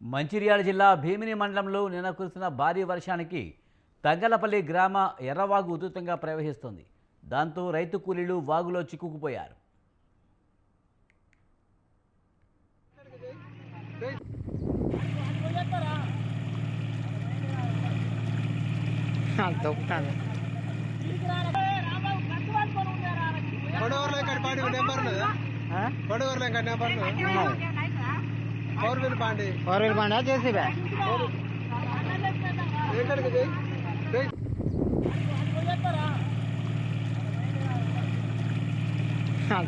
మంచిర్యాల జిల్లా భీమిని మండలంలో నిన్న కురిసిన భారీ వర్షానికి తంగలపల్లి గ్రామ ఎర్రవాగు ఉధృతంగా ప్రవహిస్తోంది. దాంతో రైతు కూలీలు వాగులో చిక్కుకుపోయారు. పడవర్లో ఇక్కడ పాడి? నెంబర్ పడవర్లో పాండి. ఓరలు బండా చేసివే ఎక్కడికి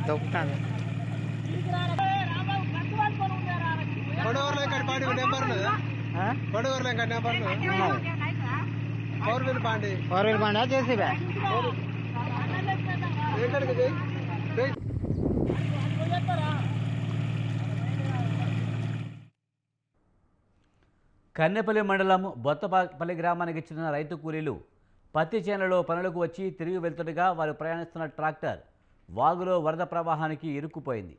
దొక్కుతాను పడవర్లో ఇక్కడ పాడి పడవర్లో పాండి. ఓరలు బండా చేసివే ఎక్కడికి కన్నెపల్లి మండలం బొత్తపల్లి గ్రామానికి చెందిన రైతు కూలీలు పత్తి చేనులలో పనులకు వచ్చి తిరిగి వెళ్తుండగా వారు ప్రయాణిస్తున్న ట్రాక్టర్ వాగులో వరద ప్రవాహానికి ఇరుక్కుపోయింది.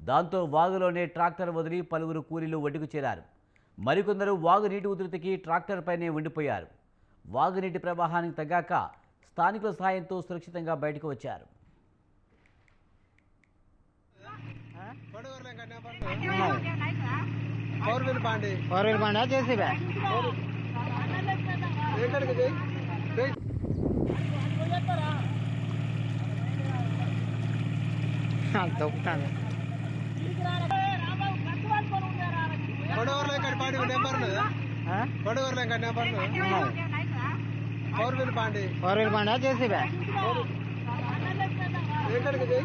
దాంతో వాగులోనే ట్రాక్టర్ వదిలి పలువురు కూలీలు ఒడ్డుకు చేరారు. మరికొందరు వాగు నీటి ఉధృతికి ట్రాక్టర్ పైనే ఉండిపోయారు. వాగునీటి ప్రవాహానికి తగ్గాక స్థానికుల సాయంతో సురక్షితంగా బయటకు వచ్చారు. పడవర్లో ఇంకా నెంబర్ పవర్ బిల్ పాండి ఓరలు బండా చేసివే ఎక్కడికి ఇది? ఏయ్, దొక్కుతాను పడవర్లో ఇక్కడ పాడి నెంబర్ పడవర్లో ఇంకా నెంబర్ పవర్ బిల్ పాండి. బండా చేసివే ఎక్కడికి